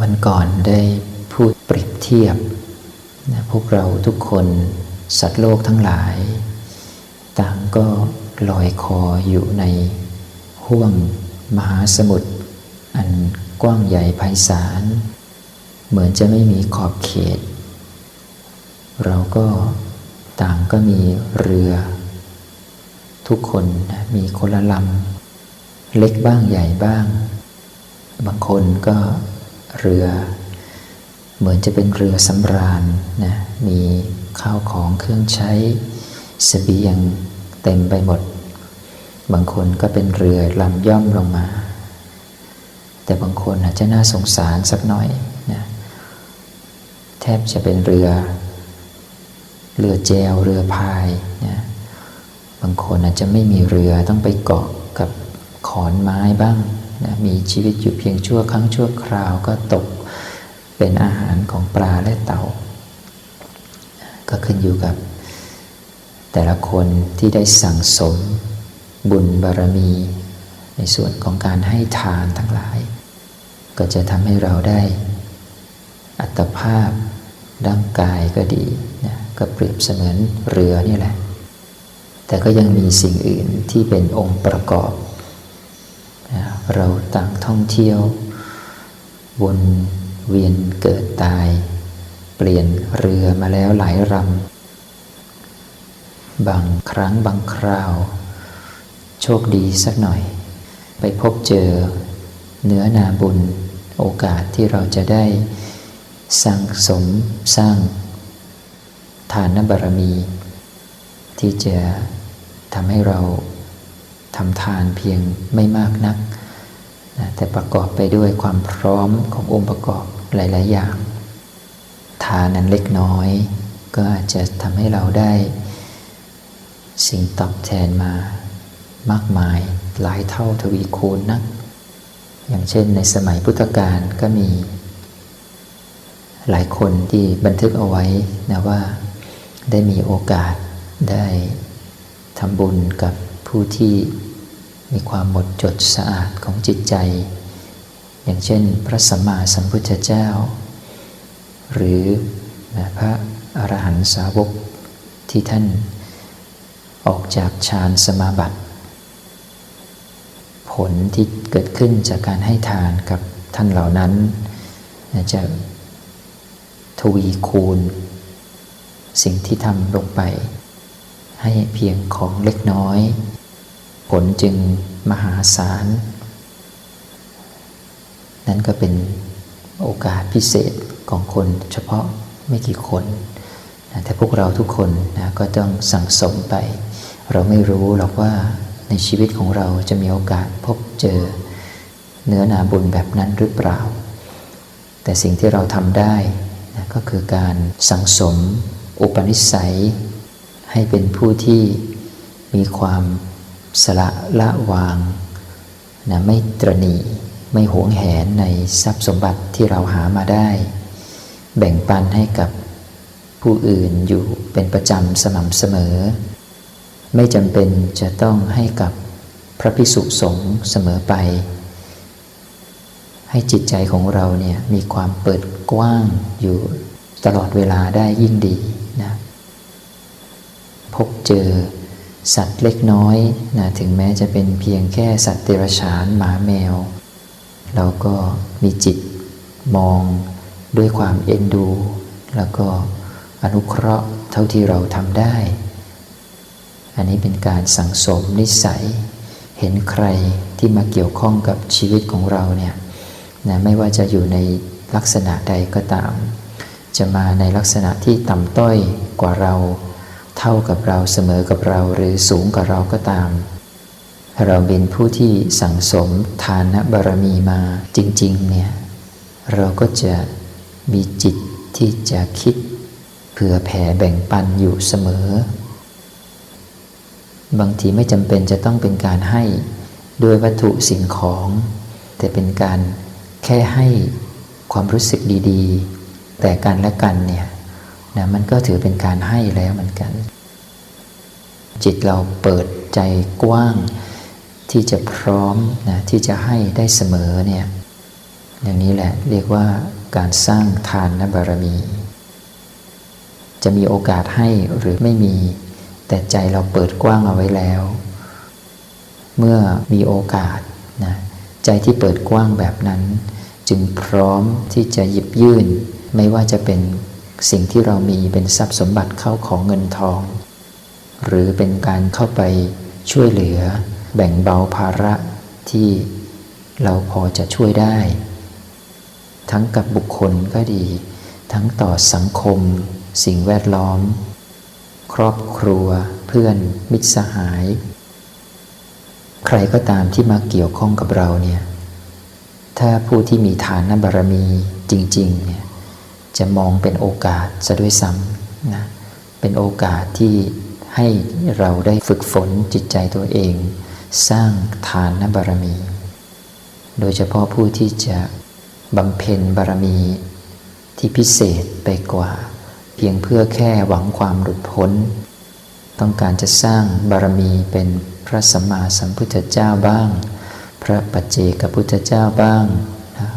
วันก่อนได้พูดเปรียบเทียบนะพวกเราทุกคนสัตว์โลกทั้งหลาย ต่างก็ลอยคออยู่ในห้วงมหาสมุทรอันกว้างใหญ่ไพศาล เหมือนจะไม่มีขอบเขต เราก็ต่างก็มีเรือ ทุกคนนะมีคนละลำเล็กบ้างใหญ่บ้าง บางคนก็ เรือ เหมือนจะเป็นเรือสำราญนะมีข้าวของเครื่องใช้สเสบียงเต็มไปหมด บางคนก็เป็นเรือลำย่อมลงมา แต่บางคนอาจจะน่าสงสารสักหน่อยนะแทบจะเป็นเรือ เรือแจวเรือพายนะบางคนอาจจะไม่มีเรือต้องไปเกาะกับขอนไม้บ้าง นะมีชีวิตอยู่เพียงชั่วครั้งชั่วคราวก็ตกเป็นอาหารของปลาและเต่า ก็ขึ้นอยู่กับ แต่ละคนที่ได้สั่งสมบุญบารมี ในส่วนของการให้ทานทั้งหลาย ก็จะทำให้เราได้ อัตภาพร่างกายก็ดีนะก็เปรียบเสมือนเรือนี่แหละ แต่ก็ยังมีสิ่งอื่นที่เป็นองค์ประกอบ เราต่างท่องเที่ยว วนเวียนเกิดตาย เปลี่ยนเรือมาแล้วหลายลำบางครั้งบางคราว โชคดีสักหน่อย ไปพบเจอเนื้อนาบุญโอกาสที่เราจะได้สร้างสมสร้างทานบารมี ที่จะทำให้เรา ทำทานเพียงไม่มากนักนะแต่ประกอบไปด้วยความพร้อมขององค์ประกอบหลาย ๆ อย่าง ทานนั้นเล็กน้อย ก็อาจจะทำให้เราได้ สิ่งตอบแทนมามากมายหลายเท่าทวีคูณนัก อย่างเช่นในสมัยพุทธกาลก็มี หลายคนที่บันทึกเอาไว้นะว่าได้มีโอกาสได้ทำบุญกับผู้ที่ มีความหมดจดสะอาดของจิตใจ อย่างเช่น พระสัมมาสัมพุทธเจ้า หรือพระอรหันตสาวกที่ท่านออกจากฌานสมาบัติ ผลที่เกิดขึ้นจากการให้ทานกับท่านเหล่านั้น จะทวีคูณ สิ่งที่ทำลงไป ให้เพียงของเล็กน้อย ผลจึงมหาศาล นั่นก็เป็นโอกาสพิเศษของคนเฉพาะไม่กี่คนนะแต่พวกเราทุกคนนะก็ต้องสั่งสมไป เราไม่รู้หรอกว่าในชีวิตของเราจะมีโอกาสพบเจอเนื้อนาบุญแบบนั้นหรือเปล่า แต่สิ่งที่เราทำได้นะก็คือการสั่งสม อุปนิสัย ให้เป็นผู้ที่มีความ สละละวางนะไม่ตรณีไม่หวงแหนในทรัพย์สมบัติที่เราหามาได้ แบ่งปันให้กับผู้อื่นอยู่เป็นประจำสม่ำเสมอ ไม่จำเป็นจะต้องให้กับพระพิสุสงฆ์เสมอไป ให้จิตใจของเราเนี่ยมีความเปิดกว้างอยู่ตลอดเวลาได้ยิ่งดีนะพบเจอ สัตว์เล็กน้อยนะถึงแม้จะเป็นเพียงแค่สัตว์เดรัจฉานหมาแมว เราก็มีจิตมองด้วยความเอ็นดู แล้วก็อนุเคราะห์เท่าที่เราทำได้ อันนี้เป็นการสั่งสมนิสัย เห็นใครที่มาเกี่ยวข้องกับชีวิตของเราเนี่ยนะไม่ว่าจะอยู่ในลักษณะใดก็ตาม จะมาในลักษณะที่ต่ำต้อยกว่าเรา เท่ากับเราเสมอกับเราหรือสูงกว่าเราก็ตาม เราเป็นผู้ที่สั่งสมทานบารมีมาจริงๆเนี่ยเราก็จะมีจิตที่จะคิดเผื่อแผ่แบ่งปันอยู่เสมอ บางทีไม่จำเป็นจะต้องเป็นการให้ด้วยวัตถุสิ่งของ แต่เป็นการแค่ให้ความรู้สึกดีๆ แต่กันและกันเนี่ย นะมันก็ถือเป็นการให้แล้วเหมือนกัน จิตเราเปิดใจกว้าง ที่จะพร้อมนะที่จะให้ได้เสมอเนี่ยอย่างนี้แหละเรียกว่าการสร้างทานนบารมี จะมีโอกาสให้หรือไม่มี แต่ใจเราเปิดกว้างเอาไว้แล้ว เมื่อมีโอกาสนะใจที่เปิดกว้างแบบนั้น จึงพร้อมที่จะหยิบยื่น ไม่ว่าจะเป็น สิ่งที่เรามีเป็นทรัพย์สมบัติเข้าของเงินทอง หรือเป็นการเข้าไปช่วยเหลือ แบ่งเบาภาระที่เราพอจะช่วยได้ ทั้งกับบุคคลก็ดี ทั้งต่อสังคม สิ่งแวดล้อม ครอบครัว เพื่อน มิตรสหาย ใครก็ตามที่มาเกี่ยวข้องกับเราเนี่ยถ้าผู้ที่มีฐานบารมีจริงๆเนี่ย จะมองเป็นโอกาสซะด้วยซ้ำนะเป็นโอกาสที่ให้เราได้ฝึกฝนจิตใจตัวเอง สร้างฐานบารมี โดยเฉพาะผู้ที่จะบำเพ็ญบารมีที่พิเศษไปกว่า เพียงเพื่อแค่หวังความหลุดพ้น ต้องการจะสร้างบารมีเป็นพระสัมมาสัมพุทธเจ้าบ้าง พระปัจเจกพุทธเจ้าบ้าง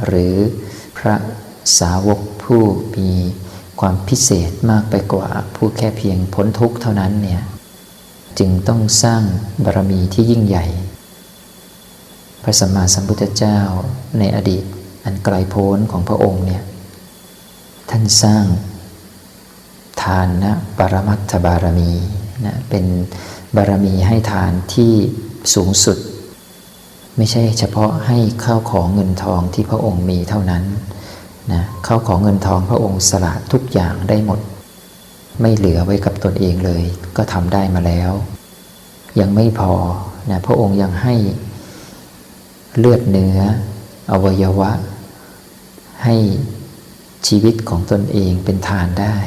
หรือพระสาวก ผู้มีความพิเศษมากไปกว่าผู้แค่เพียงพ้นทุกข์เท่านั้นเนี่ยจึงต้องสร้างบารมีที่ยิ่งใหญ่ พระสัมมาสัมพุทธเจ้าในอดีตอันไกลโพ้นของพระองค์เนี่ยท่านสร้างทานนะปรมัตถบารมีนะเป็นบารมีให้ทานที่สูงสุด ไม่ใช่เฉพาะให้ข้าวของเงินทองที่พระองค์มีเท่านั้น นะข้าของเงินทองพระองค์สละทุกอย่างได้หมด ไม่เหลือไว้กับตนเองเลย ก็ทำได้มาแล้ว ยังไม่พอนะพระองค์ยังให้เลือดเนื้อ อวัยวะ ให้ชีวิตของตนเองเป็นทานได้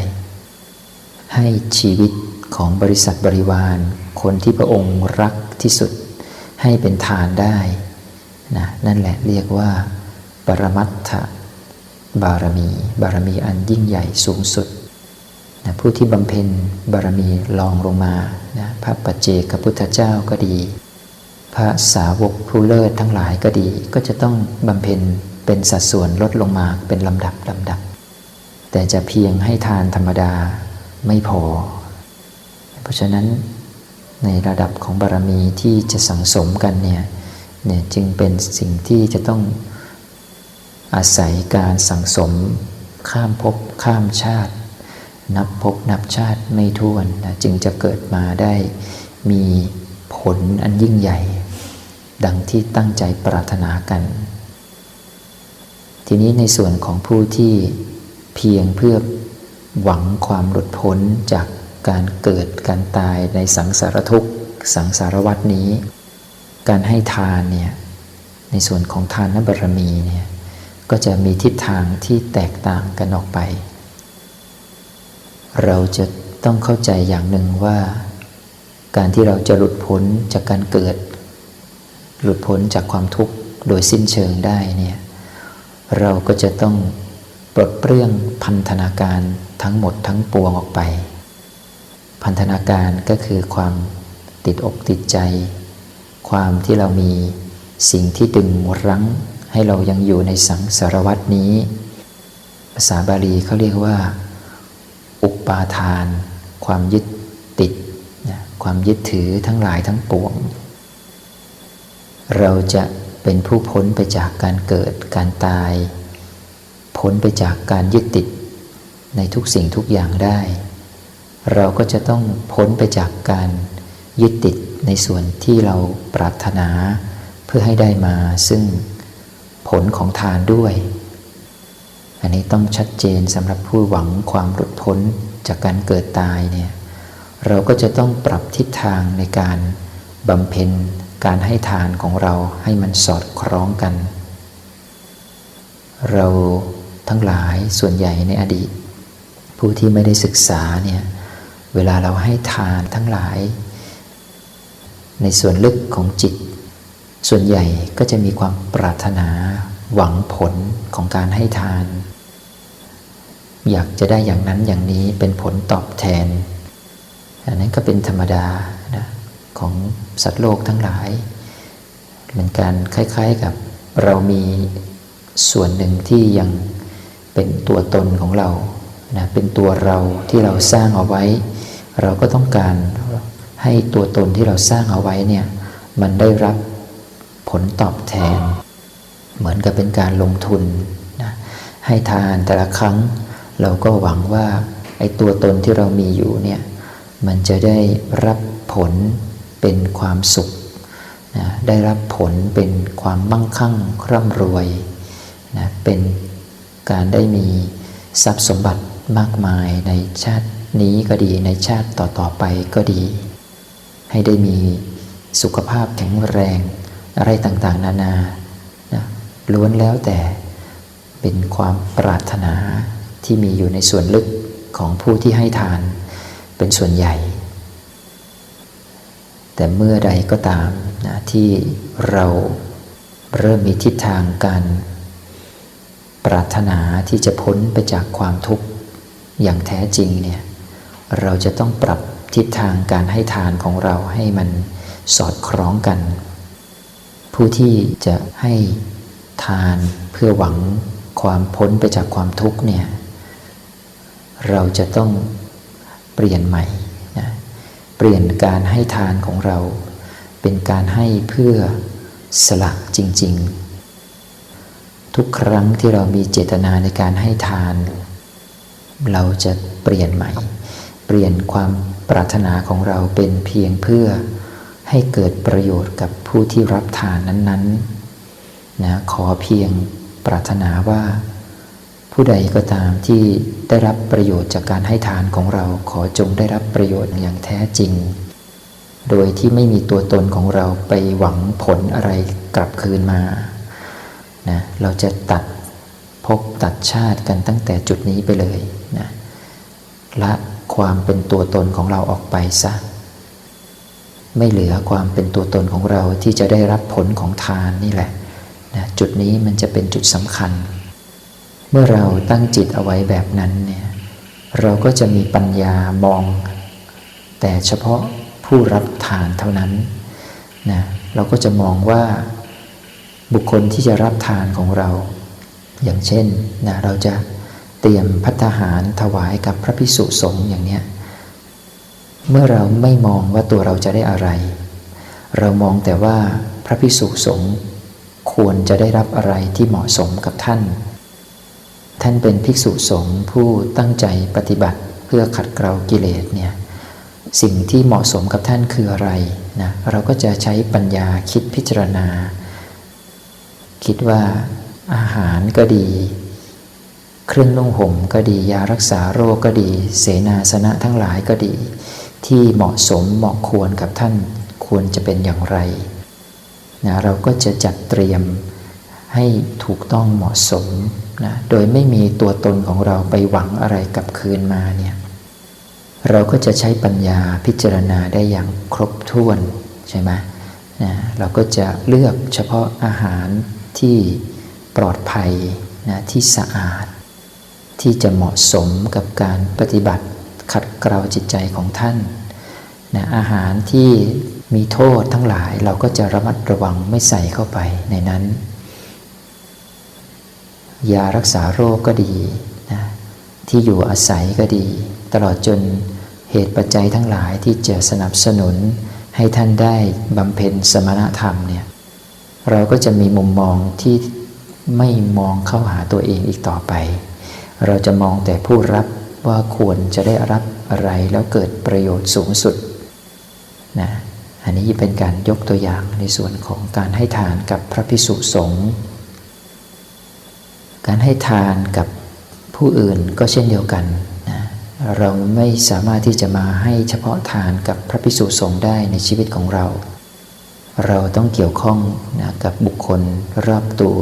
ให้ชีวิตของบริษัทบริวารคนที่พระองค์รักที่สุด ให้เป็นทานได้นะนั่นแหละเรียกว่า ปรมัตถ บารมี บารมีอันยิ่งใหญ่สูงสุดนะผู้ที่บำเพ็ญบารมีลองลงมานะพระปัจเจกพุทธเจ้าก็ดี พระสาวกผู้เลิศทั้งหลายก็ดี ก็จะต้องบำเพ็ญเป็นสัดส่วนลดลงมาเป็นลำดับลำดับ แต่จะเพียงให้ทานธรรมดาไม่พอ เพราะฉะนั้นในระดับของบารมีที่จะสังสมกันเนี่ยเนี่ยจึงเป็นสิ่งที่จะต้อง อาศัยการสังสมข้ามภพข้ามชาติ นับภพนับชาติไม่ท้วนนะจึงจะเกิดมาได้มีผลอันยิ่งใหญ่ ดังที่ตั้งใจปรารถนากัน ทีนี้ในส่วนของผู้ที่เพียงเพื่อหวังความหลุดพ้นจากการเกิดการตายในสังสารทุกข์สังสารวัฏนี้ การให้ทานเนี่ยในส่วนของทานนบารมีเนี่ย ก็จะมีทิศทางที่แตกต่างกันออกไป เราจะต้องเข้าใจอย่างหนึ่งว่า การที่เราจะหลุดพ้นจากการเกิด หลุดพ้นจากความทุกข์โดยสิ้นเชิงได้เนี่ยเราก็จะต้องปลดเปลื้องพันธนาการทั้งหมดทั้งปวงออกไป พันธนาการก็คือความติดอกติดใจ ความที่เรามีสิ่งที่ดึงรั้ง ให้เรายังอยู่ในสังสารวัตนี้ ภาษาบาลีเขาเรียกว่า อุปาทาน ความยึดติด ความยึดถือทั้งหลายทั้งปวง เราจะเป็นผู้พ้นไปจากการเกิดการตาย พ้นไปจากการยึดติดในทุกสิ่งทุกอย่างได้ เราก็จะต้องพ้นไปจากการยึดติดในส่วนที่เราปรารถนา เพื่อให้ได้มาซึ่ง ผลของทานด้วย อันนี้ต้องชัดเจนสำหรับผู้หวังความหลุดพ้นจากการเกิดตายเนี่ยเราก็จะต้องปรับทิศทางในการบำเพ็ญการให้ทานของเราให้มันสอดคล้องกัน เราทั้งหลายส่วนใหญ่ในอดีต ผู้ที่ไม่ได้ศึกษาเนี่ยเวลาเราให้ทานทั้งหลาย ในส่วนลึกของจิต ส่วนใหญ่ก็จะมีความปรารถนาหวังผลของการให้ทาน อยากจะได้อย่างนั้นอย่างนี้เป็นผลตอบแทน อันนั้นก็เป็นธรรมดานะของสัตว์โลกทั้งหลายเหมือนกันคล้าย ๆกับเรามีส่วนหนึ่งที่ยังเป็นตัวตนของเรานะเป็นตัวเราที่เราสร้างเอาไว้ เราก็ต้องการให้ตัวตนที่เราสร้างเอาไว้เนี่ยมันได้รับ ผลตอบแทน เหมือนกับเป็นการลงทุนนะให้ทานแต่ละครั้ง เราก็หวังว่าไอ้ตัวตนที่เรามีอยู่เนี่ยมันจะได้รับผลเป็นความสุขนะได้รับผลเป็นความมั่งคั่งร่ำรวยนะเป็นการได้มีทรัพย์สมบัติมากมายในชาตินี้ก็ดีในชาติต่อๆไปก็ดี ให้ได้มีสุขภาพแข็งแรง อะไรต่างๆ นานานะล้วนแล้วแต่เป็นความปรารถนาที่มีอยู่ในส่วนลึกของผู้ที่ให้ทานเป็นส่วนใหญ่ แต่เมื่อใดก็ตามนะที่เราเริ่มมีทิศทางการปรารถนาที่จะพ้นไปจากความทุกข์อย่างแท้จริงเนี่ยเราจะต้องปรับทิศทางการให้ทานของเราให้มันสอดคล้องกัน ผู้ที่จะให้ทานเพื่อหวังความพ้นไปจากความทุกข์เนี่ยเราจะต้องเปลี่ยนใหม่นะเปลี่ยนการให้ทานของเรา เป็นการให้เพื่อสละจริง ๆ ทุกครั้งที่เรามีเจตนาในการให้ทาน เราจะเปลี่ยนใหม่ เปลี่ยนความปรารถนาของเราเป็นเพียงเพื่อ ให้เกิดประโยชน์กับผู้ที่รับทานนั้นๆนะขอเพียงปรารถนาว่า ผู้ใดก็ตามที่ได้รับประโยชน์จากการให้ทานของเราขอจงได้รับประโยชน์อย่างแท้จริง โดยที่ไม่มีตัวตนของเราไปหวังผลอะไรกลับคืนมานะเราจะตัดภพตัดชาติกันตั้งแต่จุดนี้ไปเลยนะละความเป็นตัวตนของเราออกไปซะ ไม่เหลือความเป็นตัวตนของเราที่จะได้รับผลของทานนี่แหละนะจุดนี้มันจะเป็นจุดสำคัญ เมื่อเราตั้งจิตเอาไว้แบบนั้นเนี่ยเราก็จะมีปัญญามอง แต่เฉพาะผู้รับทานเท่านั้นนะเราก็จะมองว่าบุคคลที่จะรับทานของเรา อย่างเช่นนะเราจะเตรียมพัฒหารถวายกับพระพิสุสงฆ์อย่างเนี้ย เมื่อเราไม่มองว่าตัวเราจะได้อะไร เรามองแต่ว่าพระพิสุสงฆ์ควรจะได้รับอะไรที่เหมาะสมกับท่าน ท่านเป็นภิกษุสงฆ์ผู้ตั้งใจปฏิบัติเพื่อขัดเกลากิเลสเนี่ยสิ่งที่เหมาะสมกับท่านคืออะไรนะเราก็จะใช้ปัญญาคิดพิจารณา คิดว่าอาหารก็ดี เครื่องนุ่งห่มก็ดียารักษาโรคก็ดี เสนาสนะทั้งหลายก็ดี ที่เหมาะสมเหมาะควรกับท่านควรจะเป็นอย่างไรนะเราก็จะจัดเตรียมให้ถูกต้องเหมาะสมนะโดยไม่มีตัวตนของเราไปหวังอะไรกลับคืนมาเนี่ยเราก็จะใช้ปัญญาพิจารณาได้อย่างครบถ้วนใช่ไหมนะเราก็จะเลือกเฉพาะอาหารที่ปลอดภัยนะที่สะอาด ที่จะเหมาะสมกับการปฏิบัติ ขัดเกลาจิตใจของท่านนะอาหารที่มีโทษทั้งหลายเราก็จะระมัดระวังไม่ใส่เข้าไปในนั้น ยารักษาโรคก็ดีนะที่อยู่อาศัยก็ดี ตลอดจนเหตุปัจจัยทั้งหลายที่จะสนับสนุนให้ท่านได้บำเพ็ญสมณธรรมเนี่ยเราก็จะมีมุมมองที่ไม่มองเข้าหาตัวเองอีกต่อไป เราจะมองแต่ผู้รับ ว่าควรจะได้รับอะไรแล้วเกิดประโยชน์สูงสุดนะอันนี้เป็นการยกตัวอย่างในส่วนของการให้ทานกับพระพิสุสงฆ์การให้ทานกับผู้อื่นก็เช่นเดียวกันนะเราไม่สามารถที่จะมาให้เฉพาะทานกับพระพิสุสงฆ์ได้ในชีวิตของเรา เราต้องเกี่ยวข้องนะกับบุคคลรอบตัว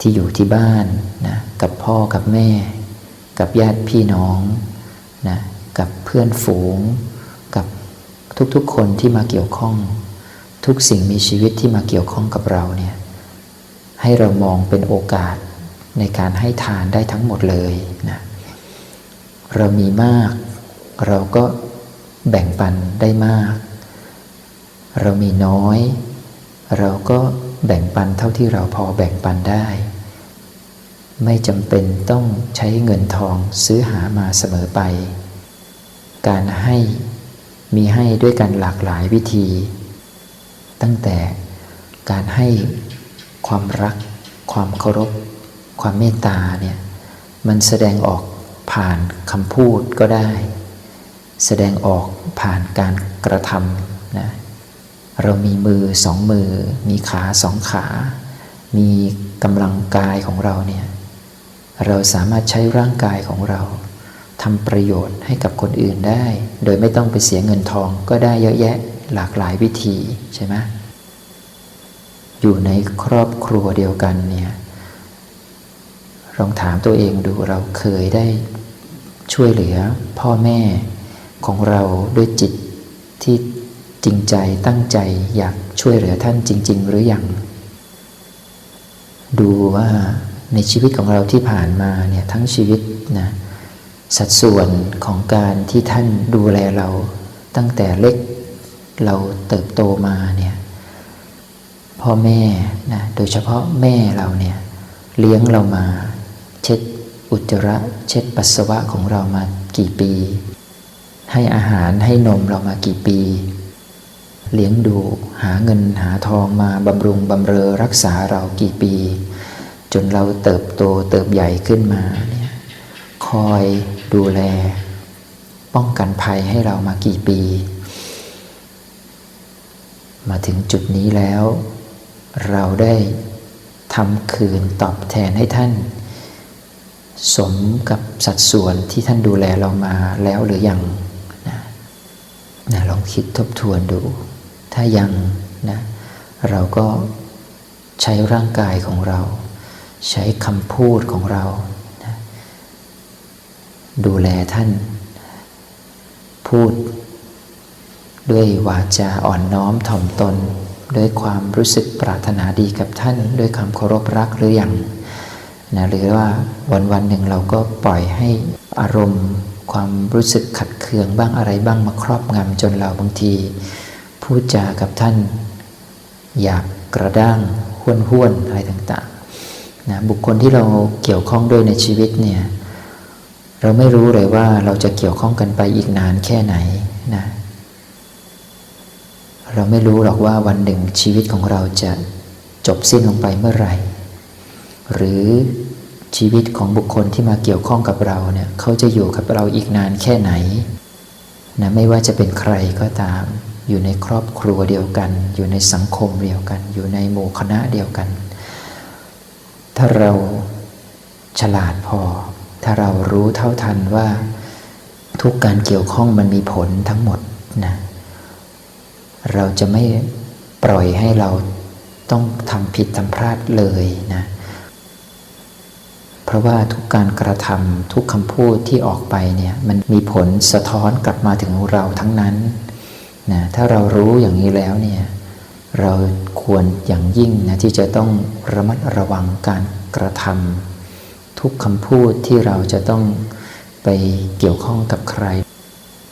ที่อยู่ที่บ้านนะกับพ่อกับแม่ กับญาติพี่น้องนะกับเพื่อนฝูง กับทุกๆคนที่มาเกี่ยวข้อง ทุกสิ่งมีชีวิตที่มาเกี่ยวข้องกับเราเนี่ยให้เรามองเป็นโอกาสในการให้ทานได้ทั้งหมดเลยนะเรามีมาก เราก็แบ่งปันได้มาก เรามีน้อย เราก็แบ่งปันเท่าที่เราพอแบ่งปันได้ ไม่จำเป็นต้องใช้เงินทองซื้อหามาเสมอไป การให้มีให้ด้วยกันหลากหลายวิธี ตั้งแต่การให้ความรัก ความเคารพ ความเมตตาเนี่ยมันแสดงออกผ่านคำพูดก็ได้ แสดงออกผ่านการกระทำนะเรามีมือสองมือ มีขาสองขา มีกำลังกายของเราเนี่ย เราสามารถใช้ร่างกายของเราทำประโยชน์ให้กับคนอื่นได้ โดยไม่ต้องไปเสียเงินทองก็ได้เยอะแยะหลากหลายวิธีใช่ไหมอยู่ในครอบครัวเดียวกันเนี่ยลองถามตัวเองดูเราเคยได้ช่วยเหลือพ่อแม่ของเราด้วยจิตที่จริงใจตั้งใจอยากช่วยเหลือท่านจริง ๆ หรืออยังดูว่า ในชีวิตของเราที่ผ่านมาเนี่ยทั้งชีวิตนะสัดส่วนของการที่ท่านดูแลเราตั้งแต่เล็กเราเติบโตมาเนี่ยพ่อแม่นะโดยเฉพาะแม่เราเนี่ยเลี้ยงเรามา เช็ดอุจจาระ เช็ดปัสสาวะของเรามากี่ปี ให้อาหารให้นมเรามากี่ปี เลี้ยงดูหาเงินหาทองมาบำรุงบำเรอรักษาเรากี่ปี จนเราเติบโตเติบใหญ่ขึ้นมาเนี่ยคอยดูแล ป้องกันภัยให้เรามากี่ปี มาถึงจุดนี้แล้ว เราได้ทำคืนตอบแทนให้ท่าน สมกับสัดส่วนที่ท่านดูแลเรามาแล้วหรือยังนะนะลองคิดทบทวนดู ถ้ายังนะเราก็ใช้ร่างกายของเรา ใช้คำพูดของเรานะดูแลท่าน พูด ด้วยวาจาอ่อนน้อมถ่อมตน ด้วยความรู้สึกปรารถนาดีกับท่าน ด้วยคำเคารพรักหรืออยังนะหรือว่าวันวันหนึ่งเราก็ปล่อยให้อารมณ์ ความรู้สึกขัดเคืองบ้างอะไรบ้างมาครอบงำจนเราบางที พูดจากับท่าน อยากกระด้างห้วนห้วนอะไรต่าง นะบุคคลที่เราเกี่ยวข้องด้วยในชีวิตเนี่ยเราไม่รู้เลยว่าเราจะเกี่ยวข้องกันไปอีกนานแค่ไหนนะเราไม่รู้หรอกว่าวันหนึ่งชีวิตของเราจะจบสิ้นลงไปเมื่อไหร่ หรือชีวิตของบุคคลที่มาเกี่ยวข้องกับเราเนี่ยเขาจะอยู่กับเราอีกนานแค่ไหนนะไม่ว่าจะเป็นใครก็ตาม อยู่ในครอบครัวเดียวกัน อยู่ในสังคมเดียวกัน อยู่ในหมู่คณะเดียวกัน ถ้าเราฉลาดพอ ถ้าเรารู้เท่าทันว่า ทุกการเกี่ยวข้องมันมีผลทั้งหมดนะเราจะไม่ปล่อยให้เราต้องทำผิดทำพลาดเลยนะเพราะว่าทุกการกระทำทุกคำพูดที่ออกไปเนี่ยมันมีผลสะท้อนกลับมาถึงเราทั้งนั้นนะถ้าเรารู้อย่างนี้แล้วเนี่ย เราควรอย่างยิ่งนะที่จะต้องระมัดระวังการกระทำทุกคำพูดที่เราจะต้องไปเกี่ยวข้องกับใคร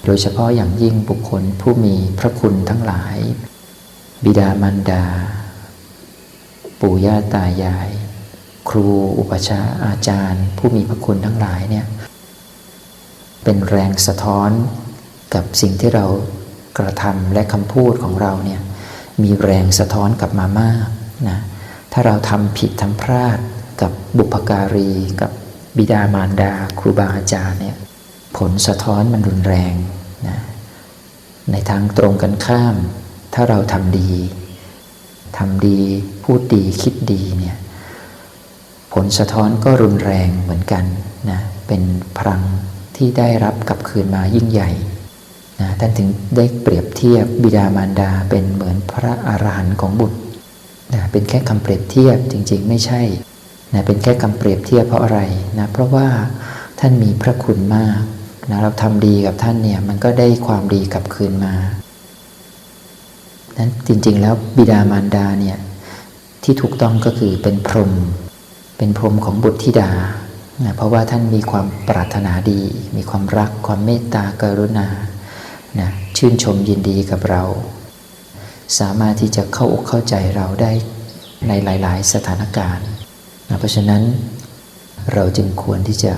โดยเฉพาะอย่างยิ่งบุคคลผู้มีพระคุณทั้งหลาย บิดามารดา ปู่ย่าตายาย ครูอุปชาอาจารย์ ผู้มีพระคุณทั้งหลายเนี่ยเป็นแรงสะท้อนกับสิ่งที่เรากระทำและคำพูดของเราเนี่ย มีแรงสะท้อนกลับมามากนะถ้าเราทำผิดทำพลาดกับบุพการี กับบิดามารดา ครูบาอาจารย์เนี่ยผลสะท้อนมันรุนแรงนะในทางตรงกันข้าม ถ้าเราทำดีทำดีพูดดีคิดดีเนี่ยผลสะท้อนก็รุนแรงเหมือนกันนะเป็นพลังที่ได้รับกลับคืนมายิ่งใหญ่ นะท่านถึงได้เปรียบเทียบบิดามารดาเป็นเหมือนพระอรหันต์ของบุตรนะเป็นแค่คำเปรียบเทียบจริงๆ ไม่ใช่นะเป็นแค่คำเปรียบเทียบเพราะอะไรนะเพราะว่าท่านมีพระคุณมากนะเราทำดีกับท่านเนี่ยมันก็ได้ความดีกลับคืนมานั้นจริงๆ แล้วบิดามารดาเนี่ยที่ถูกต้องก็คือเป็นพรหมเป็นพรหมของบุตรธิดานะเพราะว่าท่านมีความปรารถนาดี มีความรักความเมตตากรุณา นะชื่นชมยินดีกับเรา สามารถที่จะเข้าอกเข้าใจเราได้ในหลาย ๆ สถานการณ์นะเพราะฉะนั้นเราจึงควรที่จะ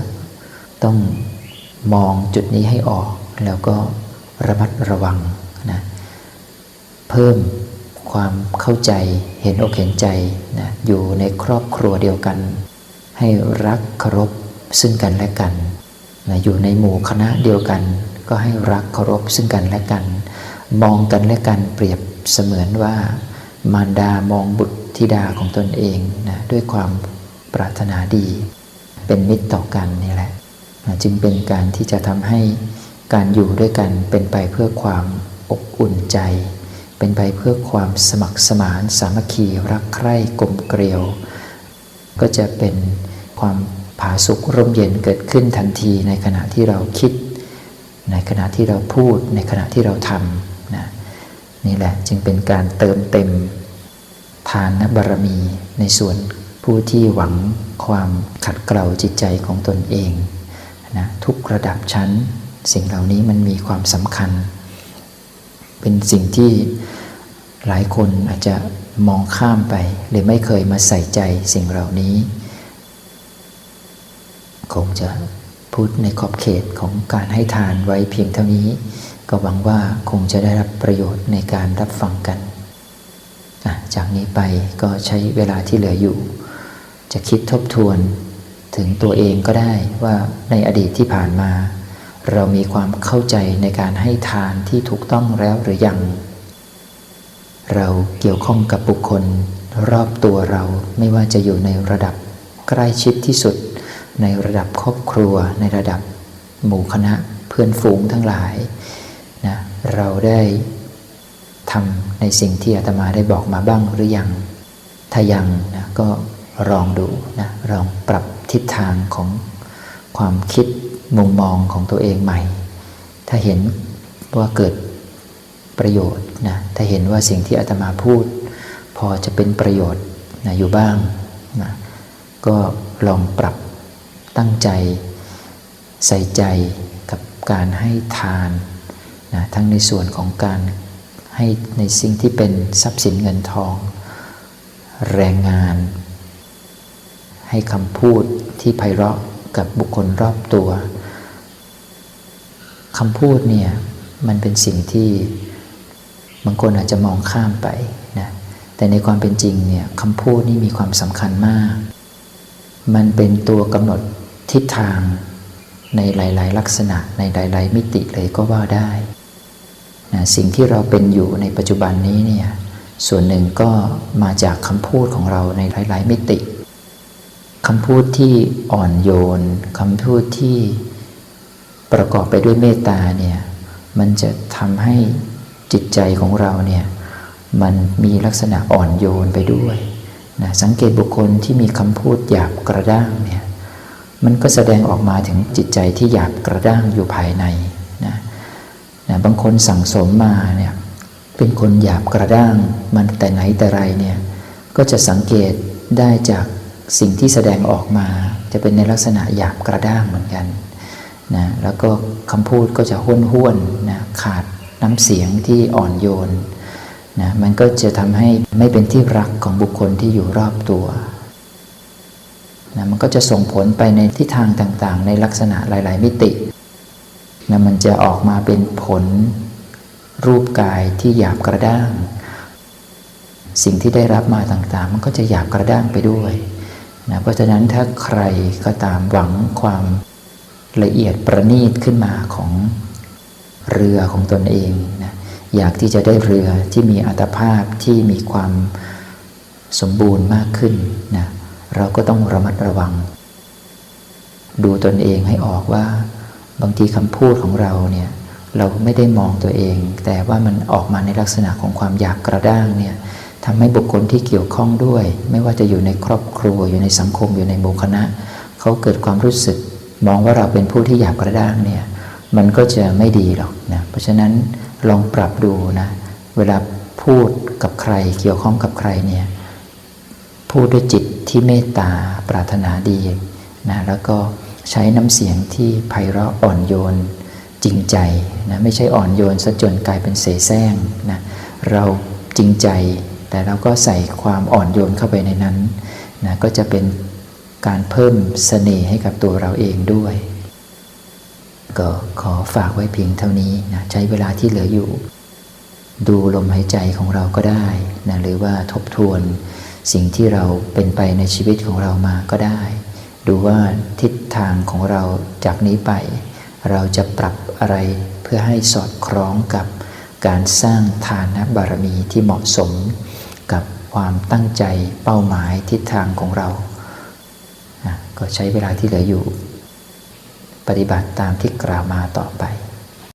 ต้องมองจุดนี้ให้ออกแล้วก็ระมัดระวังนะเพิ่มความเข้าใจเห็นอกเห็นใจนะอยู่ในครอบครัวเดียวกัน ให้รักเคารพซึ่งกันและกันนะอยู่ในหมู่คณะเดียวกัน ก็ให้รักเคารพซึ่งกันและกัน มองกันและกันเปรียบเสมือนว่ามารดามองบุตรธิดาของตนเองนะด้วยความปรารถนาดี เป็นมิตรต่อกันนี่แหละนะจึงเป็นการที่จะทำให้การอยู่ด้วยกันเป็นไปเพื่อความอบอุ่นใจ เป็นไปเพื่อความสมัครสมานสามัคคีรักใคร่กลมเกลียว ก็จะเป็นความผาสุกร่มเย็นเกิดขึ้นทันทีในขณะที่เราคิด ในขณะที่เราพูดในขณะที่เราทำนะนี่แหละจึงเป็นการเติมเต็มทานนบารมีในส่วนผู้ที่หวังความขัดเกลาจิตใจของตนเองนะทุกระดับชั้น สิ่งเหล่านี้มันมีความสำคัญ เป็นสิ่งที่หลายคนอาจจะมองข้ามไปหรือไม่เคยมาใส่ใจสิ่งเหล่านี้ คงจะ พูดในขอบเขตของการให้ทานไว้เพียงเท่านี้ ก็หวังว่าคงจะได้รับประโยชน์ในการรับฟังกัน จากนี้ไปก็ใช้เวลาที่เหลืออยู่ จะคิดทบทวนถึงตัวเองก็ได้ว่าในอดีตที่ผ่านมา เรามีความเข้าใจในการให้ทานที่ถูกต้องแล้วหรือยัง เราเกี่ยวข้องกับบุคคลรอบตัวเราไม่ว่าจะอยู่ในระดับใกล้ชิดที่สุด ในระดับครอบครัว ในระดับหมู่คณะเพื่อนฝูงทั้งหลายนะเราได้ทำในสิ่งที่อาตมาได้บอกมาบ้างหรือยัง ถ้ายังนะก็ลองดูนะลองปรับทิศทางของความคิดมุมมองของตัวเองใหม่ ถ้าเห็นว่าเกิดประโยชน์นะถ้าเห็นว่าสิ่งที่อาตมาพูด พอจะเป็นประโยชน์นะอยู่บ้างนะก็ลองปรับ ตั้งใจใส่ใจกับการให้ทานนะทั้งในส่วนของการให้ในสิ่งที่เป็นทรัพย์สินเงินทอง แรงงาน ให้คำพูดที่ไพเราะกับบุคคลรอบตัวคำพูดเนี่ยมันเป็นสิ่งที่บางคนอาจจะมองข้ามไปนะแต่ในความเป็นจริงเนี่ยคำพูดนี่มีความสำคัญมาก มันเป็นตัวกำหนด ทิศทางในหลาย ๆ ลักษณะในหลาย ๆ มิติเลยก็ว่าได้นะสิ่งที่เราเป็นอยู่ในปัจจุบันนี้เนี่ยส่วนหนึ่งก็มาจากคำพูดของเราในหลาย ๆ มิติคำพูดที่อ่อนโยนคำพูดที่ประกอบไปด้วยเมตตาเนี่ยมันจะทำให้จิตใจของเราเนี่ยมันมีลักษณะอ่อนโยนไปด้วยนะสังเกตบุคคลที่มีคำพูดหยาบกระด้างเนี่ย มันก็แสดงออกมาถึงจิตใจที่หยาบกระด้างอยู่ภายในนะนะบางคนสั่งสมมาเนี่ยเป็นคนหยาบกระด้างมันแต่ไหนแต่ไรเนี่ยก็จะสังเกตได้จากสิ่งที่แสดงออกมา จะเป็นในลักษณะหยาบกระด้างเหมือนกันนะแล้วก็คำพูดก็จะห้วนห้วนนะขาดน้ำเสียงที่อ่อนโยนนะมันก็จะทำให้ไม่เป็นที่รักของบุคคลที่อยู่รอบตัว นะมันก็จะส่งผลไปในทิศทางต่างๆ ในลักษณะหลาย ๆ มิตินะมันจะออกมาเป็นผลรูปกายที่หยาบกระด้าง สิ่งที่ได้รับมาต่างๆ มันก็จะหยาบกระด้างไปด้วยนะเพราะฉะนั้นถ้าใครก็ตามหวังความละเอียดประณีตขึ้นมาของเรือของตนเองนะอยากที่จะได้เรือที่มีอัตภาพที่มีความสมบูรณ์มากขึ้นนะ เราก็ต้องระมัดระวัง ดูตนเองให้ออกว่า บางทีคำพูดของเราเนี่ยเราไม่ได้มองตัวเอง แต่ว่ามันออกมาในลักษณะของความอยากกระด้างเนี่ยทำให้บุคคลที่เกี่ยวข้องด้วย ไม่ว่าจะอยู่ในครอบครัวอยู่ในสังคมอยู่ในหมู่คณะเขาเกิดความรู้สึก มองว่าเราเป็นผู้ที่หยาบกระด้างเนี่ยมันก็จะไม่ดีหรอกนะเพราะฉะนั้นลองปรับดูนะเวลาพูดกับใครเกี่ยวข้องกับใครเนี่ย พูดด้วยจิตที่เมตตาปรารถนาดีนะแล้วก็ใช้น้ำเสียงที่ไพเราะอ่อนโยนจริงใจนะไม่ใช่อ่อนโยนซะจนกลายเป็นเสแสร้งนะเราจริงใจ แต่เราก็ใส่ความอ่อนโยนเข้าไปในนั้นนะก็จะเป็นการเพิ่มเสน่ห์ให้กับตัวเราเองด้วย ก็ขอฝากไว้เพียงเท่านี้นะใช้เวลาที่เหลืออยู่ ดูลมหายใจของเราก็ได้นะหรือว่าทบทวน สิ่งที่เราเป็นไปในชีวิตของเรามาก็ได้ ดูว่าทิศทางของเราจากนี้ไป เราจะปรับอะไรเพื่อให้สอดคล้องกับการสร้างทานบารมีที่เหมาะสม กับความตั้งใจเป้าหมายทิศทางของเรา ก็ใช้เวลาที่เหลืออยู่ ปฏิบัติตามที่กล่าวมาต่อไป